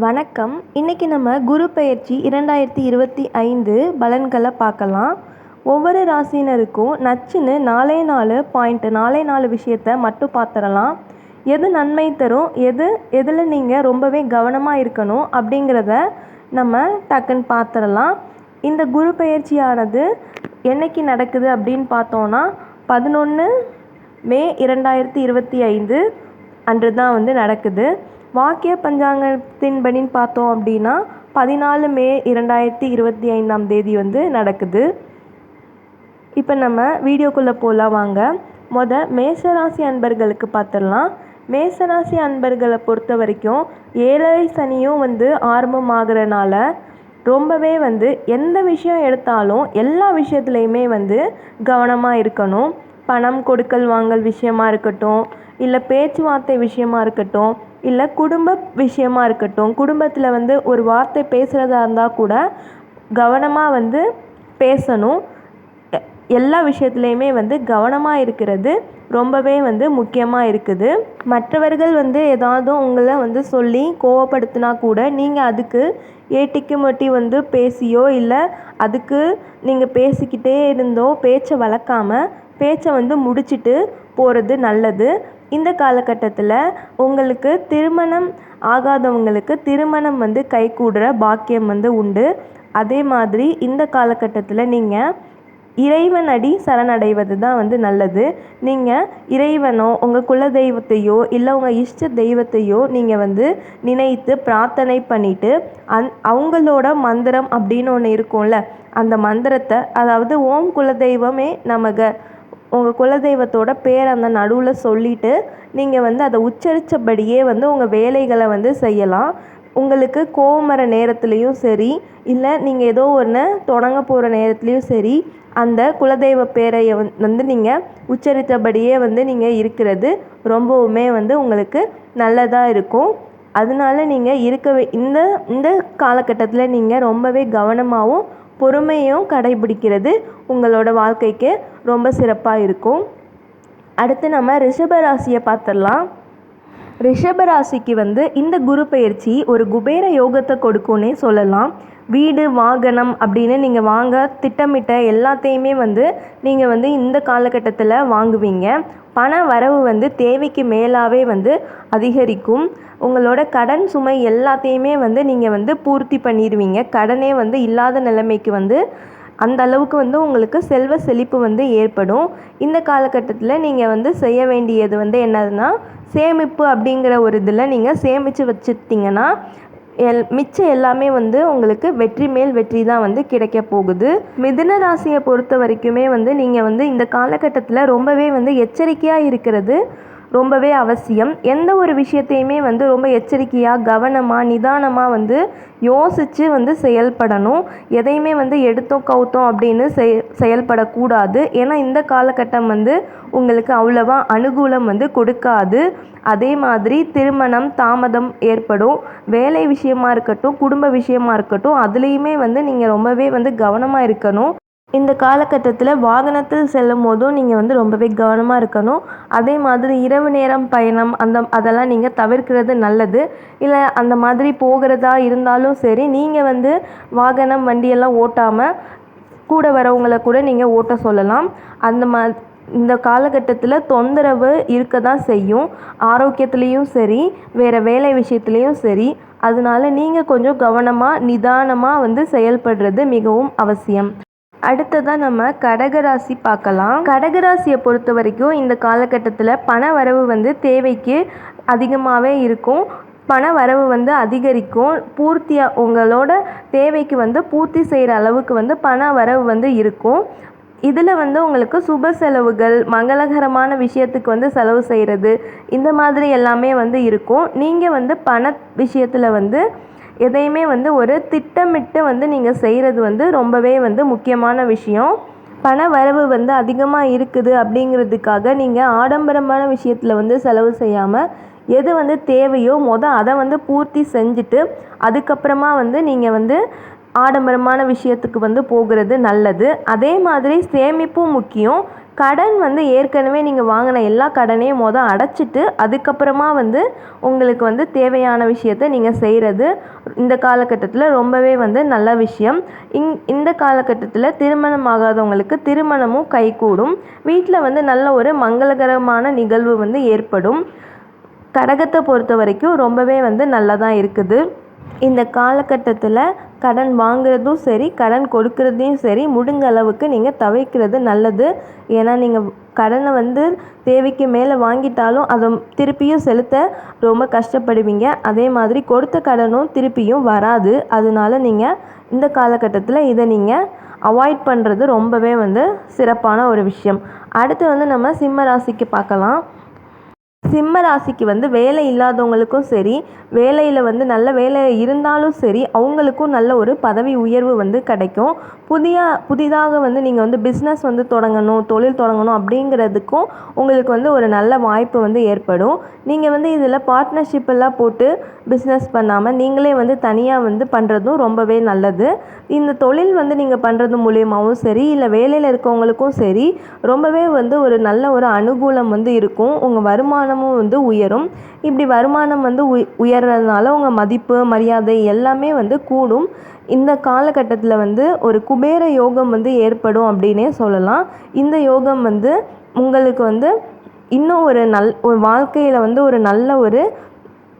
வணக்கம். இன்றைக்கி நம்ம குரு பயிற்சி இரண்டாயிரத்தி இருபத்தி ஐந்து பலன்களை பார்க்கலாம். ஒவ்வொரு ராசினருக்கும் நச்சுன்னு நாலே நாலு பாயிண்ட்டு நாலே நாலு விஷயத்த மட்டும் பார்த்துடலாம். எது நன்மை தரும் எது எதில் நீங்கள் ரொம்பவே கவனமாக இருக்கணும் அப்படிங்கிறத நம்ம டக்குன்னு பார்த்துடலாம். இந்த குரு பயிற்சியானது என்னைக்கு நடக்குது அப்படின்னு பார்த்தோன்னா பதினொன்று மே இரண்டாயிரத்தி இருபத்தி ஐந்து அன்று தான் வந்து நடக்குது. வாக்கிய பஞ்சாங்கத்தின்படி பார்த்தோம் அப்படின்னா பதினாலு மே இரண்டாயிரத்தி இருபத்தி ஐந்தாம் தேதி வந்து நடக்குது. இப்போ நம்ம வீடியோக்குள்ளே போகலாம் வாங்க. மொத மேசராசி அன்பர்களுக்கு பார்த்துடலாம் மேசராசி அன்பர்களை பொறுத்த வரைக்கும் ஏழரை சனியும் வந்து ஆரம்பமாகறனால ரொம்பவே வந்து எந்த விஷயம் எடுத்தாலும் எல்லா விஷயத்துலையுமே வந்து கவனமாக இருக்கணும். பணம் கொடுக்கல் வாங்கல் விஷயமா இருக்கட்டும் இல்லை பேச்சுவார்த்தை விஷயமா இருக்கட்டும் இல்லை குடும்ப விஷயமா இருக்கட்டும் குடும்பத்தில் வந்து ஒரு வார்த்தை பேசுகிறதா இருந்தால் கூட கவனமாக வந்து பேசணும். எ- எல்லா விஷயத்துலையுமே வந்து கவனமாக இருக்கிறது ரொம்பவே வந்து முக்கியமாக இருக்குது. மற்றவர்கள் வந்து ஏதாவது உங்களை வந்து சொல்லி கோவப்படுத்தினா கூட நீங்கள் அதுக்கு ஏட்டிக்கு மட்டி வந்து பேசியோ இல்லை அதுக்கு நீங்கள் பேசிக்கிட்டே இருந்தோ பேச்சை வளர்க்காம பேச்சை வந்து முடிச்சுட்டு போகிறது நல்லது. இந்த காலகட்டத்தில் உங்களுக்கு திருமணம் ஆகாதவங்களுக்கு திருமணம் வந்து கைகூடுற பாக்கியம் வந்து உண்டு. அதே மாதிரி இந்த காலகட்டத்தில் நீங்கள் இறைவன் அடி சரணடைவது தான் வந்து நல்லது. நீங்கள் இறைவனோ உங்கள் குல தெய்வத்தையோ இல்லை உங்கள் இஷ்ட தெய்வத்தையோ நீங்கள் வந்து நினைத்து பிரார்த்தனை பண்ணிவிட்டு அந் அவங்களோட மந்திரம் அப்படின்னு ஒன்று இருக்கும்ல அந்த மந்திரத்தை அதாவது ஓம் குலதெய்வமே நமக உங்கள் குலதெய்வத்தோட பேர் அந்த நடுவில் சொல்லிவிட்டு நீங்கள் வந்து அதை உச்சரித்தபடியே வந்து உங்கள் வேலைகளை வந்து செய்யலாம். உங்களுக்கு கோவம் வர நேரத்துலையும் சரி இல்லை நீங்கள் ஏதோ ஒன்று தொடங்க போகிற நேரத்துலேயும் சரி அந்த குலதெய்வ பேரை வந்- வந்து நீங்கள் உச்சரித்தபடியே வந்து நீங்கள் இருக்கிறது ரொம்பவுமே வந்து உங்களுக்கு நல்லதாக இருக்கும். அதனால நீங்கள் இருக்கவே இந்த இந்த காலகட்டத்தில் நீங்கள் ரொம்பவே கவனமாகவும் பொறுமையும் கடைபிடிக்கிறது உங்களோட வாழ்க்கைக்கு ரொம்ப சிறப்பாக இருக்கும். அடுத்து நம்ம ரிஷப ராசியை பார்த்துடலாம். ரிஷப ராசிக்கு வந்து இந்த குரு பயிற்சி ஒரு குபேர யோகத்தை கொடுக்கும்னே சொல்லலாம். வீடு வாகனம் அப்படின்னு நீங்கள் வாங்க திட்டமிட்ட எல்லாத்தையுமே வந்து நீங்கள் வந்து இந்த காலகட்டத்தில் வாங்குவீங்க. பண வரவு வந்து தேவைக்கு மேலாகவே வந்து அதிகரிக்கும். உங்களோட கடன் சுமை எல்லாத்தையுமே வந்து நீங்கள் வந்து பூர்த்தி பண்ணிடுவீங்க கடனே வந்து இல்லாத நிலைமைக்கு வந்து அந்த அளவுக்கு வந்து உங்களுக்கு செல்வ செழிப்பு வந்து ஏற்படும். இந்த காலகட்டத்தில் நீங்கள் வந்து செய்ய வேண்டியது வந்து என்னதுன்னா சேமிப்பு அப்படிங்கிற ஒரு இதில் நீங்கள் சேமித்து வச்சுட்டிங்கன்னா எல் மிச்சம் எல்லாமே வந்து உங்களுக்கு வெற்றி மேல் வெற்றி தான் வந்து கிடைக்க போகுது. மிதுன ராசியை பொறுத்த வரைக்குமே வந்து நீங்கள் வந்து இந்த காலகட்டத்தில் ரொம்பவே வந்து எச்சரிக்கையாக இருக்கிறது. ரொம்பவே அவசியம். எந்த ஒரு விஷயத்தையுமே வந்து ரொம்ப எச்சரிக்கையாக கவனமாக நிதானமாக வந்து யோசித்து வந்து செயல்படணும். எதையுமே வந்து எடுத்தோம் கவுத்தோம் அப்படின்னு செய் செயல்படக்கூடாது. ஏன்னா இந்த காலகட்டம் வந்து உங்களுக்கு அவ்வளவா அனுகூலம் வந்து கொடுக்காது. அதே மாதிரி திருமணம் தாமதம் ஏற்படும். வேலை விஷயமா இருக்கட்டும் குடும்ப விஷயமா இருக்கட்டும் அதுலேயுமே வந்து நீங்கள் ரொம்பவே வந்து கவனமாக இருக்கணும். இந்த காலகட்டத்தில் வாகனத்தில் செல்லும் போதும் நீங்கள் வந்து ரொம்பவே கவனமாக இருக்கணும். அதே மாதிரி இரவு நேரம் பயணம் அந்த அதெல்லாம் நீங்கள் தவிர்க்கிறது நல்லது. இல்லை அந்த மாதிரி போகிறதா இருந்தாலும் சரி நீங்கள் வந்து வாகனம் வண்டியெல்லாம் ஓட்டாமல் கூட வரவங்களை கூட நீங்கள் ஓட்ட சொல்லலாம். அந்த மா இந்த காலகட்டத்தில் தொந்தரவு இருக்க தான் செய்யும். ஆரோக்கியத்துலேயும் சரி வேறு வேலை விஷயத்துலேயும் சரி. அதனால நீங்கள் கொஞ்சம் கவனமாக நிதானமாக வந்து செயல்படுறது மிகவும் அவசியம். அடுத்ததாக நம்ம கடகராசி பார்க்கலாம். கடகராசியை பொறுத்த வரைக்கும் இந்த காலகட்டத்தில் பண வரவு வந்து தேவைக்கு அதிகமாகவே இருக்கும். பண வரவு வந்து அதிகரிக்கும். பூர்த்தியாக உங்களோட தேவைக்கு வந்து பூர்த்தி செய்கிற அளவுக்கு வந்து பண வரவு வந்து இருக்கும். இதில் வந்து உங்களுக்கு சுப செலவுகள் மங்களகரமான விஷயத்துக்கு வந்து செலவு செய்கிறது இந்த மாதிரி எல்லாமே வந்து இருக்கும். நீங்கள் வந்து பண விஷயத்தில் வந்து எதையுமே வந்து ஒரு திட்டமிட்டு வந்து நீங்கள் செய்கிறது வந்து ரொம்பவே வந்து முக்கியமான விஷயம். பண வரவு வந்து அதிகமாக இருக்குது அப்படிங்கிறதுக்காக நீங்கள் ஆடம்பரமான விஷயத்தில் வந்து செலவு செய்யாமல் எது வந்து தேவையோ மொதல் அதை வந்து பூர்த்தி செஞ்சுட்டு அதுக்கப்புறமா வந்து நீங்கள் வந்து ஆடம்பரமான விஷயத்துக்கு வந்து போகிறது நல்லது. அதே மாதிரி சேமிப்பும் முக்கியம். கடன் வந்து ஏற்கனவே நீங்கள் வாங்கின எல்லா கடனையும் மொதல் அடைச்சிட்டு அதுக்கப்புறமா வந்து உங்களுக்கு வந்து தேவையான விஷயத்த நீங்கள் செய்கிறது. இந்த காலகட்டத்தில் ரொம்பவே வந்து நல்ல விஷயம். இங் இந்த காலகட்டத்தில் திருமணம் ஆகாதவங்களுக்கு திருமணமும் கைகூடும். வீட்டில் வந்து நல்ல ஒரு மங்களகரமான நிகழ்வு வந்து ஏற்படும். கடகத்தை பொறுத்த வரைக்கும் ரொம்பவே வந்து நல்லதாக இருக்குது. இந்த காலகட்டத்தில் கடன் வாங்குறதும் சரி கடன் கொடுக்கறதையும் சரி முடிஞ்ச அளவுக்கு நீங்கள் தவிர்க்கிறது நல்லது. ஏன்னா நீங்கள் கடனை வந்து தேவைக்கு மேலே வாங்கிட்டாலும் அதை திருப்பியும் செலுத்த ரொம்ப கஷ்டப்படுவீங்க. அதே மாதிரி கொடுத்த கடனும் திருப்பியும் வராது. அதனால நீங்கள் இந்த காலகட்டத்தில் இதை நீங்கள் அவாய்ட் பண்ணுறது ரொம்பவே வந்து சிறப்பான ஒரு விஷயம். அடுத்து வந்து நம்ம சிம்ம ராசிக்கு பார்க்கலாம். சிம்ம ராசிக்கு வந்து வேலை இல்லாதவங்களுக்கும் சரி வேலையில் வந்து நல்ல வேலை இருந்தாலும் சரி அவங்களுக்கும் நல்ல ஒரு பதவி உயர்வு வந்து கிடைக்கும். புதிய புதிதாக வந்து நீங்கள் வந்து பிஸ்னஸ் வந்து தொடங்கணும் தொழில் தொடங்கணும் அப்படிங்கிறதுக்கும் உங்களுக்கு வந்து ஒரு நல்ல வாய்ப்பு வந்து ஏற்படும். நீங்கள் வந்து இதில் பார்ட்னர்ஷிப் எல்லாம் போட்டு பிஸ்னஸ் பண்ணாமல் நீங்களே வந்து தனியாக வந்து பண்ணுறதும் ரொம்பவே நல்லது. இந்த தொழில் வந்து நீங்கள் பண்ணுறது மூலியமாகவும் சரி இல்லை வேலையில் இருக்கவங்களுக்கும் சரி ரொம்பவே வந்து ஒரு நல்ல ஒரு அனுகூலம் வந்து இருக்கும். உங்கள் வருமானம் வருமானமும் வந்து உயரும். இப்படி வருமானம் வந்து உய் உயர்றதுனால உங்கள் மதிப்பு மரியாதை எல்லாமே வந்து கூடும். இந்த காலகட்டத்தில் வந்து ஒரு குபேர யோகம் வந்து ஏற்படும் அப்படின்னே சொல்லலாம். இந்த யோகம் வந்து உங்களுக்கு வந்து இன்னும் ஒரு நல் ஒரு வாழ்க்கையில் வந்து ஒரு நல்ல ஒரு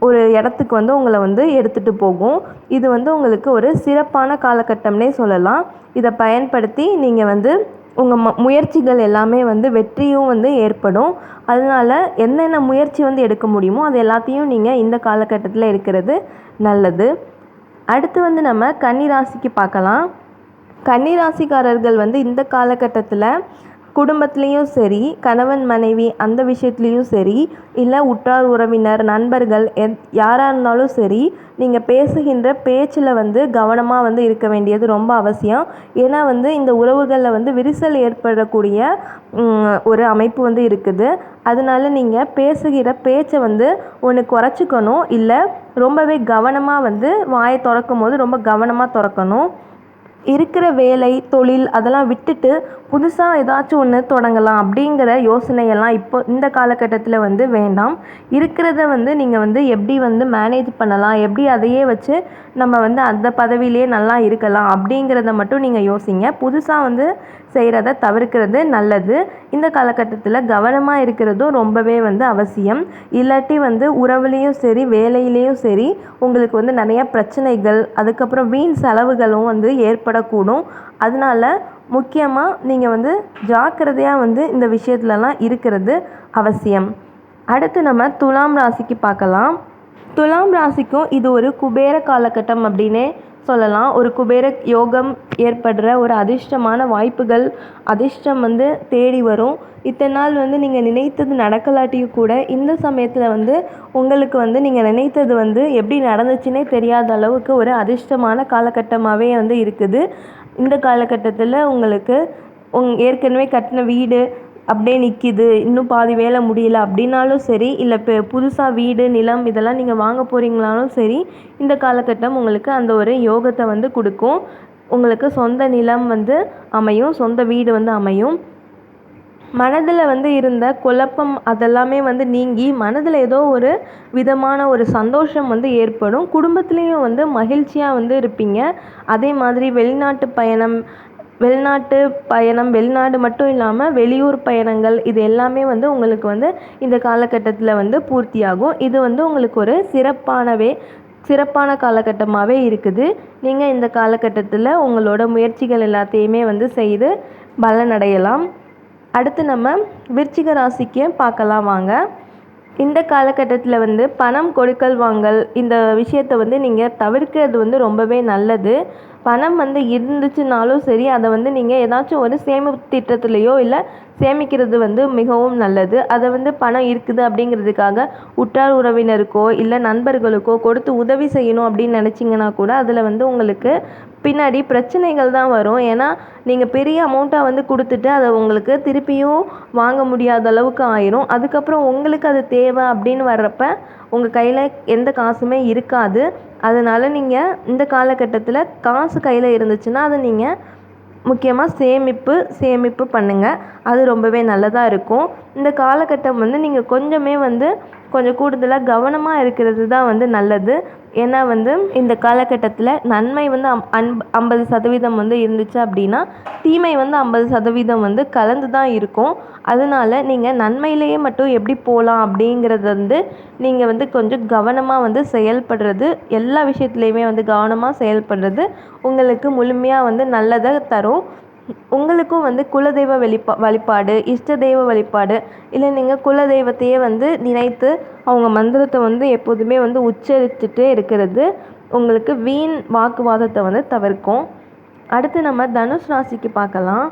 ஒரு இடத்துக்கு வந்து உங்களை வந்து எடுத்துகிட்டு போகும். இது வந்து உங்களுக்கு ஒரு சிறப்பான காலகட்டம்னே சொல்லலாம். இதை பயன்படுத்தி நீங்கள் வந்து உங்கள் ம முயற்சிகள் எல்லாமே வந்து வெற்றியும் வந்து ஏற்படும். அதனால என்னென்ன முயற்சி வந்து எடுக்க முடியுமோ அது எல்லாத்தையும் நீங்கள் இந்த காலகட்டத்தில் எடுக்கிறது நல்லது. அடுத்து வந்து நம்ம கன்னி ராசிக்கு பார்க்கலாம். கன்னி ராசிக்காரர்கள் வந்து இந்த காலகட்டத்தில் குடும்பத்துலேயும் சரி கணவன் மனைவி அந்த விஷயத்துலேயும் சரி இல்லை உற்றார் உறவினர் நண்பர்கள் எத் யாராக இருந்தாலும் சரி நீங்கள் பேசுகின்ற பேச்சில் வந்து கவனமாக வந்து இருக்க வேண்டியது ரொம்ப அவசியம். ஏன்னா வந்து இந்த உறவுகளில் வந்து விரிசல் ஏற்படக்கூடிய ஒரு அமைப்பு வந்து இருக்குது. அதனால நீங்கள் பேசுகிற பேச்சை வந்து ஒன்று குறைச்சிக்கணும். இல்லை ரொம்பவே கவனமாக வந்து வாயை திறக்கும் போது ரொம்ப கவனமாக திறக்கணும். இருக்கிற வேலை தொழில் அதெல்லாம் விட்டுட்டு புதுசாக ஏதாச்சும் ஒன்று தொடங்கலாம் அப்படிங்கிற யோசனையெல்லாம் இப்போ இந்த காலகட்டத்தில் வந்து வேண்டாம். இருக்கிறத வந்து நீங்கள் வந்து எப்படி வந்து மேனேஜ் பண்ணலாம் எப்படி அதையே வச்சு நம்ம வந்து அந்த பதவியிலே நல்லா இருக்கலாம் அப்படிங்கிறத மட்டும் நீங்கள் யோசிங்க. புதுசாக வந்து செய்கிறத தவிர்க்கிறது நல்லது. இந்த காலகட்டத்தில் கவனமாக இருக்கிறதும் ரொம்பவே வந்து அவசியம். இல்லாட்டி வந்து உறவுலேயும் சரி வேலையிலேயும் சரி உங்களுக்கு வந்து நிறையா பிரச்சனைகள் அதுக்கப்புறம் வீண் செலவுகளும் வந்து ஏற்படக்கூடும். அதனால முக்கியமாக நீங்கள் வந்து ஜாக்கிரதையாக வந்து இந்த விஷயத்துலலாம் இருக்கிறது அவசியம். அடுத்து நம்ம துலாம் ராசிக்கு பார்க்கலாம். துலாம் ராசிக்கும் இது ஒரு குபேர காலகட்டம் அப்படின்னே சொல்லலாம். ஒரு குபேர யோகம் ஏற்படுற ஒரு அதிர்ஷ்டமான வாய்ப்புகள் அதிர்ஷ்டம் வந்து தேடி வரும். இத்தனை நாள் வந்து நீங்கள் நினைத்தது நடக்கலாட்டியும் கூட இந்த சமயத்தில் வந்து உங்களுக்கு வந்து நீங்கள் நினைத்தது வந்து எப்படி நடந்துச்சுன்னே தெரியாத அளவுக்கு ஒரு அதிர்ஷ்டமான காலகட்டமாகவே வந்து இருக்குது. இந்த காலகட்டத்தில் உங்களுக்கு உங் ஏற்கனவே கட்டின வீடு அப்படியே நிற்கிது இன்னும் பாதி வேலை முடியல அப்படின்னாலும் சரி இல்லை இப்போ புதுசாக வீடு நிலம் இதெல்லாம் நீங்கள் வாங்க போகிறீங்களாலும் சரி இந்த காலகட்டம் உங்களுக்கு அந்த ஒரு யோகத்தை வந்து கொடுக்கும். உங்களுக்கு சொந்த நிலம் வந்து அமையும் சொந்த வீடு வந்து அமையும். மனதில் வந்து இருந்த குழப்பம் அதெல்லாமே வந்து நீங்கி மனதில் ஏதோ ஒரு விதமான ஒரு சந்தோஷம் வந்து ஏற்படும். குடும்பத்துலேயும் வந்து மகிழ்ச்சியாக வந்து இருப்பீங்க. அதே மாதிரி வெளிநாட்டு பயணம் வெளிநாட்டு பயணம் வெளிநாடு மட்டும் இல்லாமல் வெளியூர் பயணங்கள் இது எல்லாமே வந்து உங்களுக்கு வந்து இந்த காலகட்டத்தில் வந்து பூர்த்தியாகும். இது வந்து உங்களுக்கு ஒரு சிறப்பானவே சிறப்பான காலகட்டமாகவே இருக்குது. நீங்கள் இந்த காலகட்டத்தில் உங்களோட முயற்சிகள் எல்லாத்தையுமே வந்து செய்து பலனடையலாம். அடுத்து நம்ம விருச்சிக ராசிக்கு பார்க்கலாம் வாங்க. இந்த காலகட்டத்தில் வந்து பணம் கொடுக்கல் வாங்கல் இந்த விஷயத்தை வந்து நீங்கள் தவிர்க்கிறது வந்து ரொம்பவே நல்லது. பணம் வந்து இருந்துச்சுனாலும் சரி அதை வந்து நீங்கள் ஏதாச்சும் ஒரு சேமிப்பு திட்டத்துலேயோ இல்லை சேமிக்கிறது வந்து மிகவும் நல்லது. அதை வந்து பணம் இருக்குது அப்படிங்கிறதுக்காக உற்றார் உறவினருக்கோ இல்லை நண்பர்களுக்கோ கொடுத்து உதவி செய்யணும் அப்படின்னு நினச்சிங்கன்னா கூட அதில் வந்து உங்களுக்கு பின்னாடி பிரச்சனைகள் தான் வரும். ஏன்னா நீங்கள் பெரிய அமௌண்ட்டாக வந்து கொடுத்துட்டு அதை உங்களுக்கு திருப்பியும் வாங்க முடியாத அளவுக்கு ஆயிரும். அதுக்கப்புறம் உங்களுக்கு அது தேவை அப்படின்னு வர்றப்ப உங்கள் கையில் எந்த காசுமே இருக்காது. அதனால் நீங்கள் இந்த காலகட்டத்தில் காசு கையில் இருந்துச்சுன்னா அதை நீங்கள் முக்கியமாக சேமிப்பு சேமிப்பு பண்ணுங்கள் அது ரொம்பவே நல்லதாக இருக்கும். இந்த காலகட்டம் வந்து நீங்கள் கொஞ்சமே வந்து கொஞ்சம் கூடுதலாக கவனமாக இருக்கிறது தான் வந்து நல்லது. ஏன்னா வந்து இந்த காலகட்டத்தில் நன்மை வந்து அம் அன்ப ஐம்பது சதவீதம் வந்து இருந்துச்சு அப்படின்னா தீமை வந்து ஐம்பது சதவீதம் வந்து கலந்து தான் இருக்கும். அதனால நீங்கள் நன்மையிலேயே மட்டும் எப்படி போகலாம் அப்படிங்கிறது வந்து நீங்கள் வந்து கொஞ்சம் கவனமாக வந்து செயல்படுறது எல்லா விஷயத்துலையுமே வந்து கவனமாக செயல்படுறது உங்களுக்கு முழுமையாக வந்து நல்லதை தரும். உங்களுக்கும் வந்து குலதெய்வ வெளிப்பா வழிபாடு இஷ்ட தெய்வ வழிபாடு இல்லை நீங்கள் குலதெய்வத்தையே வந்து நினைத்து அவங்க மந்திரத்தை வந்து எப்போதுமே வந்து உச்சரித்துட்டே இருக்கிறது உங்களுக்கு வீண் வாக்குவாதத்தை வந்து தவிர்க்கும். அடுத்து நம்ம தனுஷ் ராசிக்கு பார்க்கலாம்.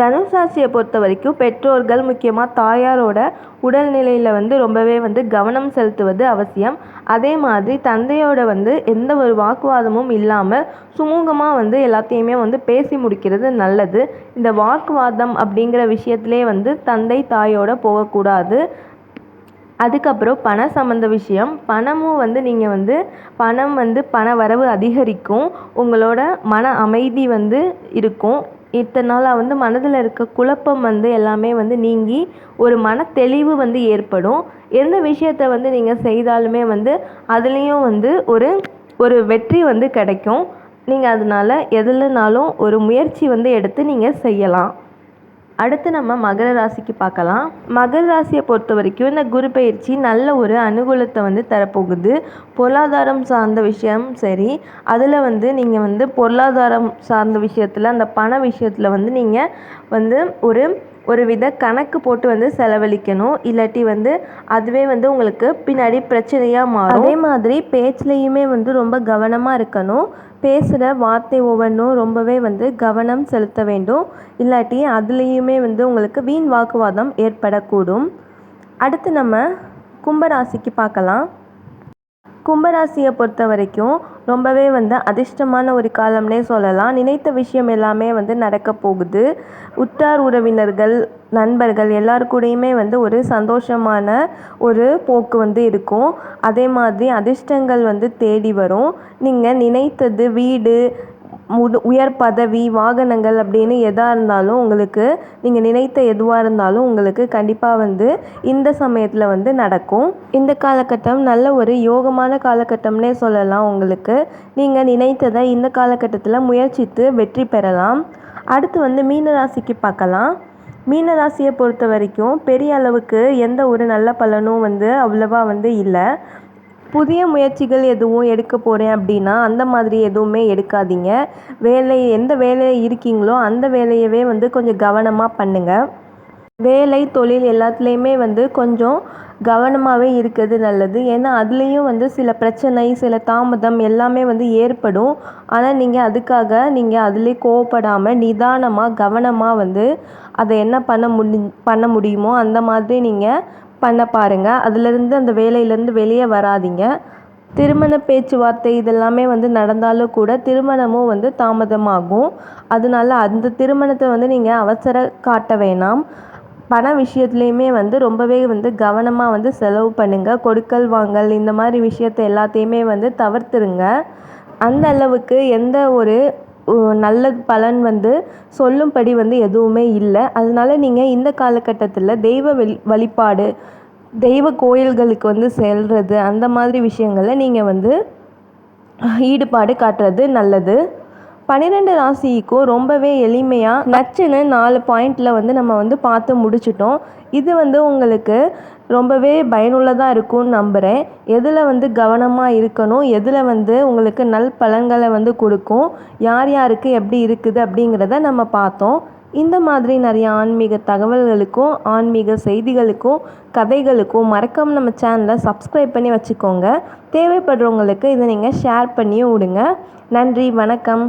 தனுஷ் ராசியை பொறுத்த வரைக்கும் பெற்றோர்கள் முக்கியமாக தாயாரோட உடல்நிலையில் வந்து ரொம்பவே வந்து கவனம் செலுத்துவது அவசியம். அதே மாதிரி தந்தையோட வந்து எந்த ஒரு வாக்குவாதமும் இல்லாமல் சுமூகமாக வந்து எல்லாத்தையுமே வந்து பேசி முடிக்கிறது நல்லது. இந்த வாக்குவாதம் அப்படிங்கிற விஷயத்திலே வந்து தந்தை தாயோட போகக்கூடாது. அதுக்கப்புறம் பண சம்மந்த விஷயம். பணமும் வந்து நீங்கள் வந்து பணம் வந்து பண வரவு அதிகரிக்கும். உங்களோட மன அமைதி வந்து இருக்கும். இத்தனை நாளாக வந்து மனதில் இருக்க குழப்பம் வந்து எல்லாமே வந்து நீங்கி ஒரு மன தெளிவு வந்து ஏற்படும். எந்த விஷயத்த வந்து நீங்கள் செய்தாலுமே வந்து அதுலேயும் வந்து ஒரு ஒரு வெற்றி வந்து கிடைக்கும். நீங்கள் அதனால எதுலனாலும் ஒரு முயற்சி வந்து எடுத்து நீங்கள் செய்யலாம். அடுத்து நம்ம மகர ராசிக்கு பார்க்கலாம். மகர ராசியை பொறுத்த வரைக்கும் இந்த குரு பயிற்சி நல்ல ஒரு அனுகூலத்தை வந்து தரப்போகுது. பொருளாதாரம் சார்ந்த விஷயம் சரி. அதில் வந்து நீங்கள் வந்து பொருளாதாரம் சார்ந்த விஷயத்தில் அந்த பண விஷயத்தில் வந்து நீங்கள் வந்து ஒரு ஒரு வித கணக்கு போட்டு வந்து செலவழிக்கணும். இல்லாட்டி வந்து அதுவே வந்து உங்களுக்கு பின்னாடி பிரச்சனையாக மாறும். அதே மாதிரி பேச்சுலேயுமே வந்து ரொம்ப கவனமாக இருக்கணும். பேசுகிற வார்த்தை ஒவ்வொன்றும் ரொம்பவே வந்து கவனம் செலுத்த வேண்டும். இல்லாட்டி அதுலேயுமே வந்து உங்களுக்கு வீண் வாக்குவாதம் ஏற்படக்கூடும். அடுத்து நம்ம கும்பராசிக்கு பார்க்கலாம். கும்பராசியை பொறுத்த வரைக்கும் ரொம்பவே வந்து அதிர்ஷ்டமான ஒரு காலம்னே சொல்லலாம். நினைத்த விஷயம் எல்லாமே வந்து நடக்க போகுது. உற்றார் உறவினர்கள் நண்பர்கள் எல்லார் கூடயுமே வந்து ஒரு சந்தோஷமான ஒரு போக்கு வந்து இருக்கும். அதே மாதிரி அதிர்ஷ்டங்கள் வந்து தேடி வரும். நீங்கள் நினைத்தது வீடு முது உயர் பதவி வாகனங்கள் அப்படின்னு எதாக இருந்தாலும் உங்களுக்கு நீங்கள் நினைத்த எதுவாக இருந்தாலும் உங்களுக்கு கண்டிப்பாக வந்து இந்த சமயத்தில் வந்து நடக்கும். இந்த காலகட்டம் நல்ல ஒரு யோகமான காலகட்டம்னே சொல்லலாம் உங்களுக்கு. நீங்கள் நினைத்ததை இந்த காலகட்டத்தில் முயற்சித்து வெற்றி பெறலாம். அடுத்து வந்து மீனராசிக்கு பார்க்கலாம். மீனராசியை பொறுத்த வரைக்கும் பெரிய அளவுக்கு எந்த ஒரு நல்ல பலனும் வந்து அவ்வளவா வந்து இல்லை. புதிய முயற்சிகள் எதுவும் எடுக்க போகிறேன் அப்படின்னா அந்த மாதிரி எதுவுமே எடுக்காதீங்க. வேலை எந்த வேலை இருக்கீங்களோ அந்த வேலையவே வந்து கொஞ்சம் கவனமாக பண்ணுங்கள் வேலை தொழில் எல்லாத்துலேயுமே வந்து கொஞ்சம் கவனமாகவே இருக்கிறது நல்லது. ஏன்னா அதுலேயும் வந்து சில பிரச்சனை சில தாமதம் எல்லாமே வந்து ஏற்படும். ஆனால் நீங்கள் அதுக்காக நீங்கள் அதிலே கோவப்படாமல் நிதானமாக கவனமாக வந்து அதை என்ன பண்ண முடி பண்ண முடியுமோ அந்த மாதிரி நீங்கள் பண்ண பாருங்கள் அதுலேருந்து அந்த வேலையிலேருந்து வெளியே வராதீங்க. திருமண பேச்சுவார்த்தை இதெல்லாமே வந்து நடந்தாலும் கூட திருமணமும் வந்து தாமதமாகும். அதனால அந்த திருமணத்தை வந்து நீங்கள் அவசர காட்ட வேணாம். பண விஷயத்துலையுமே வந்து ரொம்பவே வந்து கவனமாக வந்து செலவு பண்ணுங்கள் கொடுக்கல் வாங்கல் இந்த மாதிரி விஷயத்த எல்லாத்தையுமே வந்து தவிர்த்துருங்க. அந்த அளவுக்கு எந்த ஒரு நல்ல பலன் வந்து சொல்லும்படி வந்து எதுவுமே இல்லை. அதனால் நீங்கள் இந்த காலகட்டத்தில் தெய்வ வெளி வழிபாடு தெய்வ கோயில்களுக்கு வந்து செல்வது அந்த மாதிரி விஷயங்களை நீங்கள் வந்து ஈடுபாடு காட்டுறது நல்லது. பன்னிரெண்டு ராசிக்கும் ரொம்பவே எளிமையாக நச்சுன்னு நாலு பாயிண்டில் வந்து நம்ம வந்து பார்த்து முடிச்சிட்டோம். இது வந்து உங்களுக்கு ரொம்பவே பயனுள்ளதாக இருக்கும்னு நம்புகிறேன் எதில் வந்து கவனமாக இருக்கணும்? எதில் வந்து உங்களுக்கு நல் பலன்களை வந்து கொடுக்கும்? யார் யாருக்கு எப்படி இருக்குது அப்படிங்கிறத நம்ம பார்த்தோம். இந்த மாதிரி நிறைய ஆன்மீக தகவல்களுக்கும் ஆன்மீக செய்திகளுக்கும் கதைகளுக்கும் மறக்காமல் நம்ம சேனலை சப்ஸ்கிரைப் பண்ணி வச்சுக்கோங்க. தேவைப்படுறவங்களுக்கு இதை நீங்கள் ஷேர் பண்ணியும் விடுங்க. நன்றி வணக்கம்.